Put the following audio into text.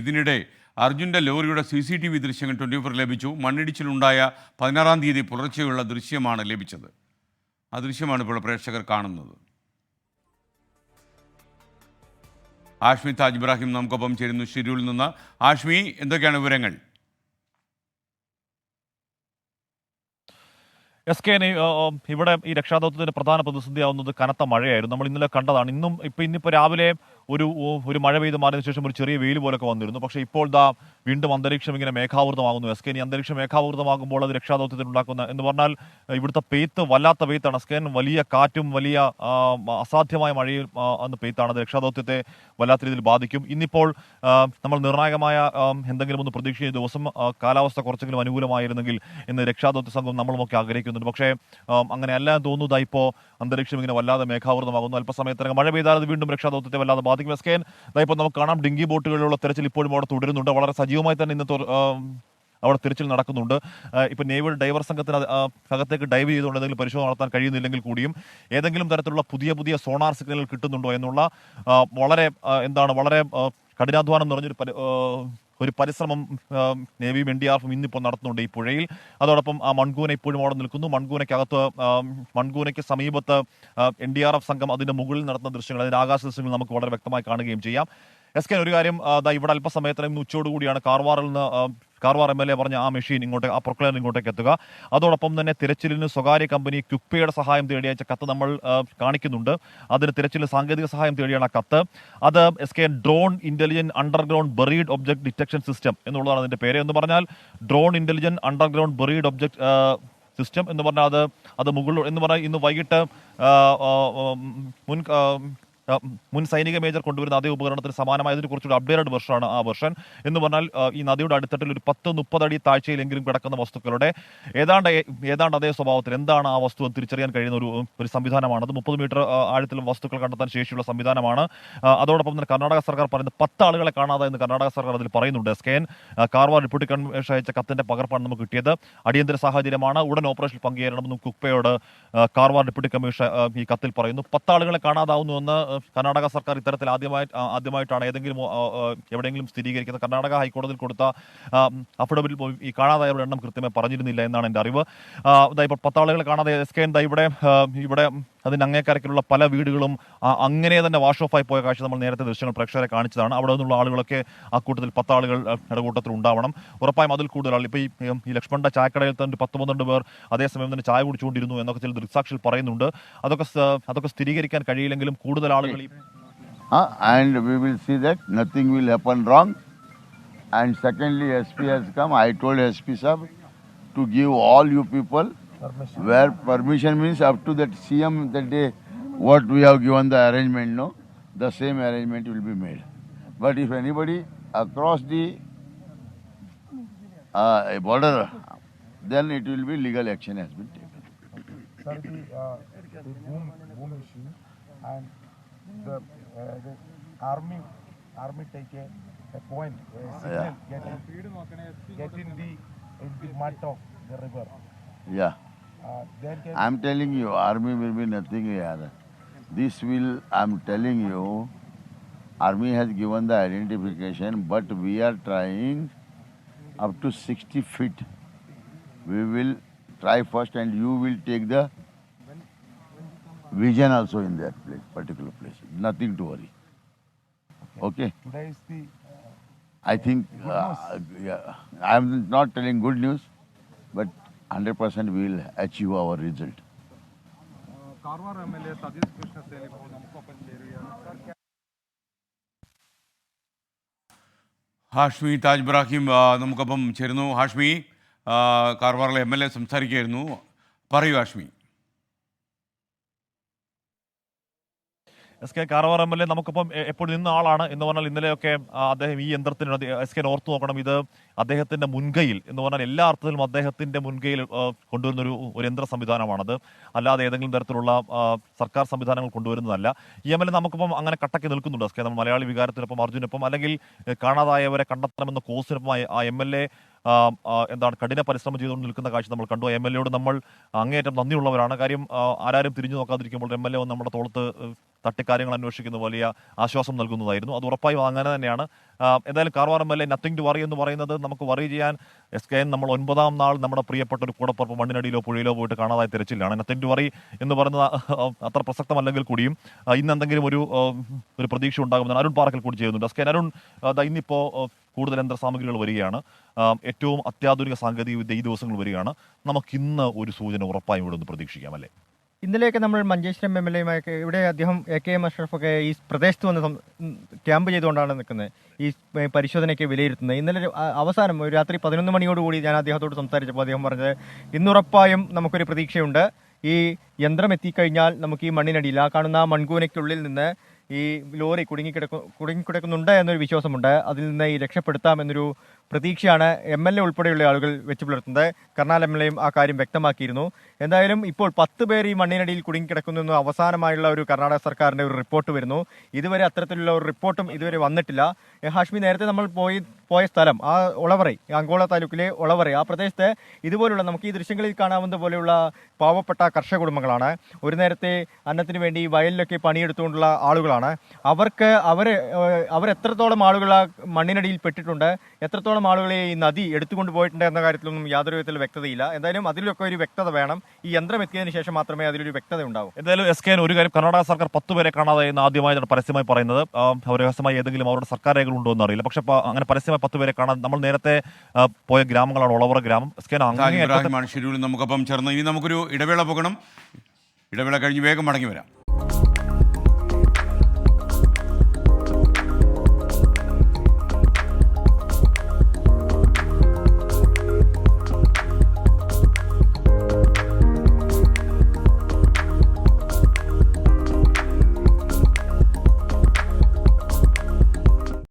ഇതിനിടെ അർജുന്റെ ലോറിയുടെ സി സി ടി വി ദൃശ്യങ്ങൾ ട്വന്റി ഫോർ ലഭിച്ചു. മണ്ണിടിച്ചിലുണ്ടായ പതിനാറാം തീയതി പുലർച്ചെയുള്ള ദൃശ്യമാണ് ലഭിച്ചത്. ആ ദൃശ്യമാണ് ഇപ്പോൾ പ്രേക്ഷകർ കാണുന്നത്. ആഷ്മി താജ് ഇബ്രാഹിം നമുക്കൊപ്പം ചേരുന്നു ഷിരൂരിൽ നിന്ന്. ആഷ്മി എന്തൊക്കെയാണ് വിവരങ്ങൾ? എസ് കെ ഇവിടെ ഈ രക്ഷാദൗത്യത്തിന്റെ പ്രധാന പ്രതിസന്ധിയാവുന്നത് കനത്ത മഴയായിരുന്നു. നമ്മൾ ഇന്നലെ കണ്ടതാണ്. ഇന്നും ഇപ്പൊ ഇന്നിപ്പോ രാവിലെ ഒരു ഒരു മഴ പെയ്ത് മാറിയതിനു ശേഷം ഒരു ചെറിയ വെയിൽ പോലൊക്കെ വന്നിരുന്നു. പക്ഷേ ഇപ്പോൾ ദാ വീണ്ടും അന്തരീക്ഷം ഇങ്ങനെ മേഘാവൃതമാകുന്നു. എസ് കെ ഇനി അന്തരീക്ഷം മേഘാവൃതമാകുമ്പോൾ അത് രക്ഷാദൗത്യത്തിൽ ഉണ്ടാക്കുന്ന എന്ന് പറഞ്ഞാൽ ഇവിടുത്തെ പെയ്ത്ത് വല്ലാത്ത പെയ്ത്താണ്. എസ് കെ വലിയ കാറ്റും വലിയ അസാധ്യമായ മഴയും അന്ന് പെയ്ത്താണ്. അത് രക്ഷാദൗത്യത്തെ വല്ലാത്ത രീതിയിൽ ബാധിക്കും. ഇന്നിപ്പോൾ നമ്മൾ നിർണായകമായ എന്തെങ്കിലും ഒന്ന് പ്രതീക്ഷിച്ച ദിവസം കാലാവസ്ഥ കുറച്ചെങ്കിലും അനുകൂലമായിരുന്നെങ്കിൽ എന്ന് രക്ഷാദൗത്യ സംഘം നമ്മളുമൊക്കെ ആഗ്രഹിക്കുന്നുണ്ട്. പക്ഷേ അങ്ങനെയല്ല അങ്ങനെ അല്ല എന്ന് തോന്നുന്നു. ദാ ഇപ്പോൾ അന്തരീക്ഷം ഇങ്ങനെ വല്ലാതെ മേഘാവൃതമാകുന്നു. അല്പസമയത്തിനകം മഴ പെയ്താൽ അത് വീണ്ടും രക്ഷാദൗത്യത്തെ വല്ലാതെ ബാധിക്കും. എസ് കെ എൻ ഇപ്പോൾ നമുക്ക് കാണാം ഡിങ്കി ബോട്ടുകളിലുള്ള തെരച്ചിൽ ഇപ്പോഴും അവിടെ തുടരുന്നുണ്ട്. വളരെ സജീവമായി തന്നെ ഇന്നത്തെ അവിടെ തിരച്ചിൽ നടക്കുന്നുണ്ട്. ഇപ്പോൾ നേവൽ ഡൈവർ സംഘത്തിന് അകത്തേക്ക് ഡൈവ് ചെയ്തുകൊണ്ട് എന്തെങ്കിലും പരിശോധന നടത്താൻ കഴിയുന്നില്ലെങ്കിൽ കൂടിയും ഏതെങ്കിലും തരത്തിലുള്ള പുതിയ പുതിയ സോണാർ സിഗ്നലുകൾ കിട്ടുന്നുണ്ടോ എന്നുള്ള വളരെ എന്താണ് വളരെ കഠിനാധ്വാനം നിറഞ്ഞൊരു ഒരു പരിശ്രമം നേവിയും എൻ ഡി ആർ എഫും ഇന്നിപ്പോൾ നടത്തുന്നുണ്ട് ഈ പുഴയിൽ. അതോടൊപ്പം ആ മൺകൂന ഇപ്പോഴും അവിടെ നിൽക്കുന്നു. മൺകൂനയ്ക്കകത്ത് മൺകൂനയ്ക്ക് സമീപത്ത് എൻ ഡി ആർ എഫ് സംഘം അതിന്റെ മുകളിൽ നടത്തുന്ന ദൃശ്യങ്ങൾ അതിന്റെ ആകാശ ദൃശ്യങ്ങൾ നമുക്ക് വളരെ വ്യക്തമായി കാണുകയും ചെയ്യാം. എസ് കെ ഒരു കാര്യം ഇവിടെ അല്പസമയത്തിന് ഇന്ന് ഉച്ചയോടുകൂടിയാണ് കാർവാറിൽ നിന്ന് കാർവാർ എം എൽ എ പറഞ്ഞ ആ മെഷീൻ ഇങ്ങോട്ട് ആ പ്രൊക്ലയർ ഇങ്ങോട്ടേക്ക് എത്തുക. അതോടൊപ്പം തന്നെ തിരച്ചിലിന് സ്വകാര്യ കമ്പനി ക്യുക്പയുടെ സഹായം തേടി അയച്ച കത്ത് നമ്മൾ കാണിക്കുന്നുണ്ട്. അതിന് തിരച്ചിലിന് സാങ്കേതിക സഹായം തേടിയാണ് ആ കത്ത്. അത് S K drone intelligent underground buried object detection system എന്നുള്ളതാണ് അതിന്റെ പേര്. എന്ന് പറഞ്ഞാൽ drone intelligent underground buried object system എന്ന് പറഞ്ഞാൽ അത് അത് മുകളിൽ എന്ന് പറഞ്ഞാൽ ഇന്ന് വൈകിട്ട് മുൻ മുൻ സൈനിക മേജർ കൊണ്ടുവരുന്ന അതേ ഉപകരണത്തിന് സമാനമായ ഇതിന് കുറച്ചുകൂടി അപ്ഡേറ്റഡ് വെർഷനാണ് ആ വെർഷൻ എന്ന് പറഞ്ഞാൽ ഈ നദിയുടെ അടിത്തട്ടിൽ ഒരു പത്ത് മുപ്പത് അടി താഴ്ചയിലെങ്കിലും കിടക്കുന്ന വസ്തുക്കളുടെ ഏതാണ്ട് ഏതാണ്ട് അതേ സ്വഭാവത്തിൽ എന്താണ് ആ വസ്തു എന്ന് തിരിച്ചറിയാൻ കഴിയുന്ന ഒരു ഒരു സംവിധാനമാണ്. അത് മുപ്പത് മീറ്റർ ആഴത്തിൽ വസ്തുക്കൾ കണ്ടെത്താൻ ശേഷിയുള്ള സംവിധാനമാണ്. അതോടൊപ്പം തന്നെ കർണാടക സർക്കാർ പറയുന്നത് പത്ത് ആളുകളെ കാണാതെ എന്ന് കർണാടക സർക്കാർ അതിൽ പറയുന്നുണ്ട്. സ്കാൻ കാർവാർ ഡെപ്യൂട്ടി കൺവേഷൻ അയച്ച കത്തിന്റെ പകർപ്പാണ് നമുക്ക് കിട്ടിയത്. അടിയന്തര സാഹചര്യമാണ്. ഉടൻ ഓപ്പറേഷനിൽ പങ്കുചേരണമെന്നും കുക്പയോട് ആ, കാർവാർ ഡെപ്യൂട്ടി കമ്മീഷൻ ഈ കത്തിൽ പറയുന്നു. പത്താളുകളെ കാണാതാവുന്നുവെന്ന് കർണാടക സർക്കാർ ഇത്തരത്തിൽ ആദ്യമായി ആദ്യമായിട്ടാണ് ഏതെങ്കിലും എവിടെയെങ്കിലും സ്ഥിരീകരിക്കുന്നത്. കർണാടക ഹൈക്കോടതിയിൽ കൊടുത്ത അഫിഡവിറ്റിൽ പോയി ഈ കാണാതായവരുടെ എണ്ണം കൃത്യമായി പറഞ്ഞിരുന്നില്ല എന്നാണ് എന്റെ അറിവ്. ഇപ്പോൾ പത്താളുകളെ കാണാതെ എസ് കെ എന്താ ഇവിടെ ഇവിടെ അതിന് അങ്ങേക്കരക്കിലുള്ള പല വീടുകളും അങ്ങനെ തന്നെ വാഷ് ഓഫായി പോയ കാഴ്ച നമ്മൾ നേരത്തെ ദൃശ്യങ്ങൾ പ്രേക്ഷകരെ കാണിച്ചതാണ് അവിടെ നിന്നുള്ള ആളുകളൊക്കെ ആ കൂട്ടത്തിൽ പത്താളുകൾ ഇടകൂട്ടത്തിൽ കൂട്ടത്തിൽ ഉണ്ടാവണം ഉറപ്പായും അതിൽ കൂടുതൽ ആൾ ഇപ്പോൾ ഈ ലക്ഷ്മണന്റെ ചായക്കടയിൽ തന്നെ പത്ത് പന്ത്രണ്ട് പേർ അതേസമയം തന്നെ ചായ കുടിച്ചുകൊണ്ടിരുന്നു എന്നൊക്കെ ചില ദൃക്സാക്ഷികൾ പറയുന്നുണ്ട് അതൊക്കെ അതൊക്കെ സ്ഥിരീകരിക്കാൻ കഴിയില്ലെങ്കിലും കൂടുതൽ ആളുകൾ and and we will see that nothing will wrong. And secondly, SP has come. I where permission means up to that CM that day what we have given the arrangement, no, the same arrangement will be made. But if anybody across the uh, border, then it will be legal action has been taken. Sir, the, uh, the boom, boom issue and the, uh, the army, army take a, a point, a signal, get, in, get in the, in the mud of the river. Yeah. Uh, I'm telling you, army will be nothing here. This will, I'm telling you, army has given the identification, but we are trying up to 60 feet. We will try first, and you will take the vision also in that place, particular place. Nothing to worry. Okay. today is the, I think uh, yeah, I'm not telling good news, but 100% we will achieve our result. Karwar M L A Satish Krishnasena ഇപ്പോൾ നമുക്കൊപ്പം ചേരുകയാണ് ഹാഷ്മി താജ് ഇബ്രാഹിം ആ, നമുക്കൊപ്പം ചേരുന്നു ഹാഷ്മി ആ, കാർവാറിലെ M L A സംസാരിക്കുകയായിരുന്നു പറയൂ Hashmi S K Karwar M L A നമുക്കിപ്പം എപ്പോഴും നിന്ന ആളാണ് എന്ന് പറഞ്ഞാൽ ഇന്നലെയൊക്കെ അദ്ദേഹം ഈ യന്ത്രത്തിന് എസ് കെ ഓർത്തു നോക്കണം. ഇത് അദ്ദേഹത്തിന്റെ മുൻകൈയിൽ എന്ന് പറഞ്ഞാൽ എല്ലാ അർത്ഥത്തിലും അദ്ദേഹത്തിന്റെ മുൻകൈയിൽ കൊണ്ടുവരുന്ന ഒരു ഒരു യന്ത്ര സംവിധാനമാണത്. അല്ലാതെ ഏതെങ്കിലും തരത്തിലുള്ള സർക്കാർ സംവിധാനങ്ങൾ കൊണ്ടുവരുന്നതല്ല. ഈ എം എൽ എ നമുക്കിപ്പം അങ്ങനെ കട്ടക്ക് നിൽക്കുന്നുണ്ട് എസ് കെ. നമ്മൾ മലയാളി വികാരത്തിനൊപ്പം അർജുനൊപ്പം അല്ലെങ്കിൽ കാണാതായവരെ കണ്ടെത്തണമെന്ന കോസിനൊപ്പം ആ- എം എൽ എ എന്താണ് കഠിന പരിശ്രമം ചെയ്തുകൊണ്ട് നിൽക്കുന്ന കാഴ്ച നമ്മൾ കണ്ടു. എം എൽ എയോട് നമ്മൾ അങ്ങേയറ്റം നന്ദിയുള്ളവരാണ്. കാര്യം ആരാരും തിരിഞ്ഞു നോക്കാതിരിക്കുമ്പോൾ എം എൽ എ നമ്മുടെ തോളത്ത് തട്ടിക്കാര്യങ്ങൾ തട്ടി കാര്യങ്ങൾ അന്വേഷിക്കുന്ന വലിയ ആശ്വാസം നൽകുന്നതായിരുന്നു. അത് ഉറപ്പായി അങ്ങനെ തന്നെയാണ്. എന്തായാലും Karwar M L A nothing to worry എന്ന് പറയുന്നത് നമുക്ക് വറി ചെയ്യാൻ എസ് കെ എൻ നമ്മൾ ഒൻപതാം നാൾ നമ്മുടെ പ്രിയപ്പെട്ട ഒരു കൂടപ്പുറപ്പ് മണ്ണിനടിയിലോ പുഴയിലോ പോയിട്ട് കാണാതായി തിരച്ചിലാണ്. നത്തിങ് ടു വറി എന്ന് പറയുന്നത് അത്ര പ്രസക്തമല്ലെങ്കിൽ കൂടിയും ഇന്ന് എന്തെങ്കിലും ഒരു ഒരു പ്രതീക്ഷ ഉണ്ടാകുമെന്ന് അരുൺ പാറക്കൽ കൂടി ചെയ്യുന്നുണ്ട്. എസ് കെ അരുൺ ഇന്നിപ്പോൾ കൂടുതൽ യന്ത്ര സാമഗ്രികൾ വരികയാണ് ഏറ്റവും അത്യാധുനിക സാങ്കേതിക വിദ്യ ഈ ദിവസങ്ങൾ വരികയാണ്. നമുക്കിന്ന് ഒരു സൂചന ഉറപ്പായും ഇവിടെ നിന്ന് പ്രതീക്ഷിക്കാം അല്ലേ? ഇന്നലെയൊക്കെ നമ്മൾ മഞ്ചേശ്വരം എം എൽ എയുമായൊക്കെ ഇവിടെ അദ്ദേഹം എ കെ എം അഷ്റഫൊക്കെ ഈ പ്രദേശത്ത് വന്ന് ക്യാമ്പ് ചെയ്തുകൊണ്ടാണ് നിൽക്കുന്നത്. ഈ പരിശോധനയൊക്കെ വിലയിരുത്തുന്നത്. ഇന്നലെ അവസാനം ഒരു രാത്രി പതിനൊന്ന് മണിയോടുകൂടി ഞാൻ അദ്ദേഹത്തോട് സംസാരിച്ചപ്പോൾ അദ്ദേഹം പറഞ്ഞത് ഇന്നുറപ്പായും നമുക്കൊരു പ്രതീക്ഷയുണ്ട്. ഈ യന്ത്രം എത്തിക്കഴിഞ്ഞാൽ നമുക്ക് ഈ മണ്ണിനടിയിൽ ആ കാണുന്ന ആ മൺകൂനയ്ക്കുള്ളിൽ നിന്ന് ഈ ലോറി കുടുങ്ങിക്കിടക്കു കുടുങ്ങിക്കിടക്കുന്നുണ്ട് എന്നൊരു വിശ്വാസമുണ്ട്. അതിൽ നിന്ന് ഈ രക്ഷപ്പെടുത്താം എന്നൊരു പ്രതീക്ഷയാണ് എം എൽ എ ഉൾപ്പെടെയുള്ള ആളുകൾ വെച്ചു പുലർത്തുന്നത്. കർണാൽ എം എൽ എയും ആ കാര്യം വ്യക്തമാക്കിയിരുന്നു. എന്തായാലും ഇപ്പോൾ പത്ത് പേർ ഈ മണ്ണിനടിയിൽ കുടുങ്ങിക്കിടക്കുന്നു എന്ന് അവസാനമായുള്ള ഒരു കർണാടക സർക്കാരിന്റെ ഒരു റിപ്പോർട്ട് വരുന്നു. ഇതുവരെ അത്തരത്തിലുള്ള ഒരു റിപ്പോർട്ടും ഇതുവരെ വന്നിട്ടില്ല. ഹാഷ്മി നേരത്തെ നമ്മൾ പോയി പോയ സ്ഥലം ആ ഒളവറൈ അങ്കോള താലൂക്കിലെ ഒളവറൈ ആ പ്രദേശത്ത് ഇതുപോലുള്ള നമുക്ക് ഈ ദൃശ്യങ്ങളിൽ കാണാവുന്ന പോലെയുള്ള പാവപ്പെട്ട കർഷക കുടുംബങ്ങളാണ്. ഒരു നേരത്തെ അന്നത്തിന് വേണ്ടി വയലിലൊക്കെ പണിയെടുത്തുകൊണ്ടുള്ള ആളുകളാണ്. അവർക്ക് അവർ എത്രത്തോളം ആളുകൾ മണ്ണിനടിയിൽ പെട്ടിട്ടുണ്ട് എത്രത്തോളം ആളുകളെ ഈ നദി എടുത്തുകൊണ്ട് പോയിട്ടുണ്ട് എന്ന കാര്യത്തിലൊന്നും യാതൊരു വിധത്തിൽ വ്യക്തതയില്ല. എന്തായാലും അതിലൊക്കെ ഒരു വ്യക്തത വേണം. ഈ യന്ത്രം എത്തിയതിന് ശേഷം മാത്രമേ അതിലൊരു വ്യക്തത ഉണ്ടാവൂ. എന്തായാലും എസ് കെ ഒരു കാര്യം കർണാടക സർക്കാർ പത്ത് പേരെ കാണാതെ എന്ന് ആദ്യമായി പരസ്യമായി പറയുന്നത്. അവർ രഹസ്യമായി ഏതെങ്കിലും അവരുടെ സർക്കാർ രേഖകളുണ്ടോ എന്ന് അറിയില്ല. പക്ഷെ അങ്ങനെ പരസ്യമായി പത്ത് പേരെ കാണാൻ നമ്മൾ നേരത്തെ പോയ ഗ്രാമങ്ങളാണ് ഒളവറ ഗ്രാമം. എസ് കെ ഷെഡ്യൂളിൽ നമുക്കൊപ്പം ചേർന്ന്. ഇനി നമുക്കൊരു ഇടവേള പോകണം. ഇടവേള കഴിഞ്ഞ് വേഗം മടങ്ങി വരാം.